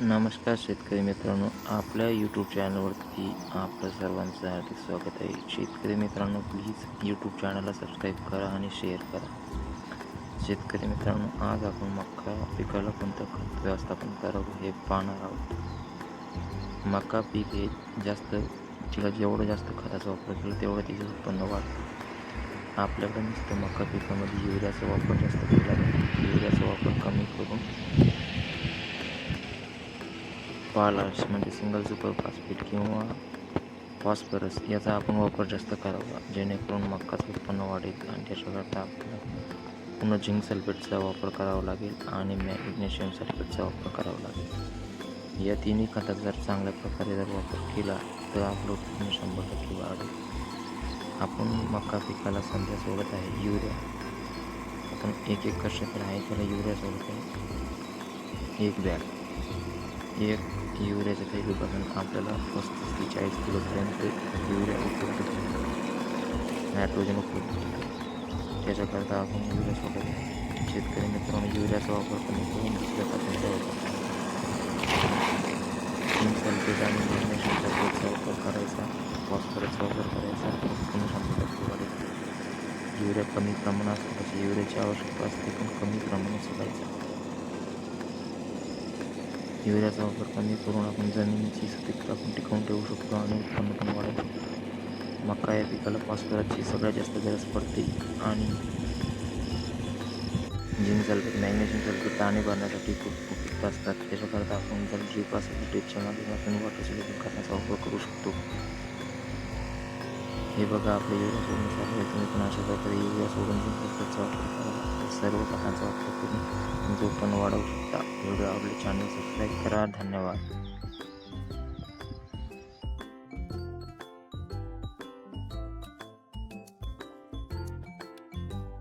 नमस्कार शेतकरी मित्रांनो आपल्या यूट्यूब चॅनलवरती आपलं सर्वांचं हार्दिक स्वागत आहे. शेतकरी मित्रांनो प्लीज यूट्यूब चॅनलला सबस्क्राईब करा आणि शेअर करा. शेतकरी मित्रांनो आज आपण मक्का पिकाला कोणतं खत व्यवस्थापन करावं हे पाहणार आहोत. मका पीक हे जास्त तिला जेवढं जास्त खताचा वापर केला तेवढं तिचं उत्पन्न वाढतं. आपल्याकडे नुसतं मका पिकामध्ये युरियाचा वापर जास्त केला युरियाचा वापर कमी करून पालाश म्हणजे सिंगल सुपर फॉस्फेट किंवा फॉस्फरस याचा आपण वापर जास्त करावा जेणेकरून मक्काचं उत्पन्न वाढेल आणि त्याच्याकरता आपल्याला पुन्हा झिंक सल्फेटचा वापर करावा लागेल आणि मॅग्नेशियम सल्फेटचा वापर करावा लागेल. या तिन्ही खताचा जर चांगल्या प्रकारे जर वापर केला तर आपलं उत्पन्न शंभर टक्के वाढेल. आपण मक्का पिकाला सध्या सोडत आहे युरिया. आपण एक एक क्षेत्र आहे त्याला युरिया सोडत आहे. एक बॅग. एक युरियाच्या थैलीपासून आपल्याला पस्तीस ते चाळीस किलोपर्यंत युरिया उपलब्ध होतो नायट्रोजन उपलब्ध त्याच्याकरता आपण युरियाचा वापर शेतकरी मित्रांनो युरियाचा वापर कमी करून दुसऱ्या खतांचा वापर आणि वापर करायचा फॉस्फरसचा वापर करायचा पुन्हा शंभर टक्के युरिया कमी प्रमाणात युरियाची आवश्यकता असते पण कमी प्रमाणात सोडायचा युरियाचा वापर कमी करून आपण जमिनीची सुपीकता आपण टिकवून ठेवू शकतो आणि उत्पन्न पण वाढवू शकतो. मका या पिकाला फॉस्फरसची सगळ्यात जास्त गरज पडते आणि जिंक सल्फेट मॅग्नेशियम सल्फेट पाणी भरण्यासाठी खूप उपयुक्त असतात. त्याच्याकरता आपण जर ड्रीप असेल तर ड्रीपच्या माध्यमातून वॉटर सोल्युशन करण्याचा वापर करू शकतो. हे बघा आपले युरिया सोडून चालू आहे तुम्ही पण अशा प्रकारे युरिया सोडून झिंक सल्फेटचा वापर करा सर्व प्रकारचा वापर तू पण वाढवू शकता. व्हिडिओ आवडले चॅनल सबस्क्राईब करा. धन्यवाद.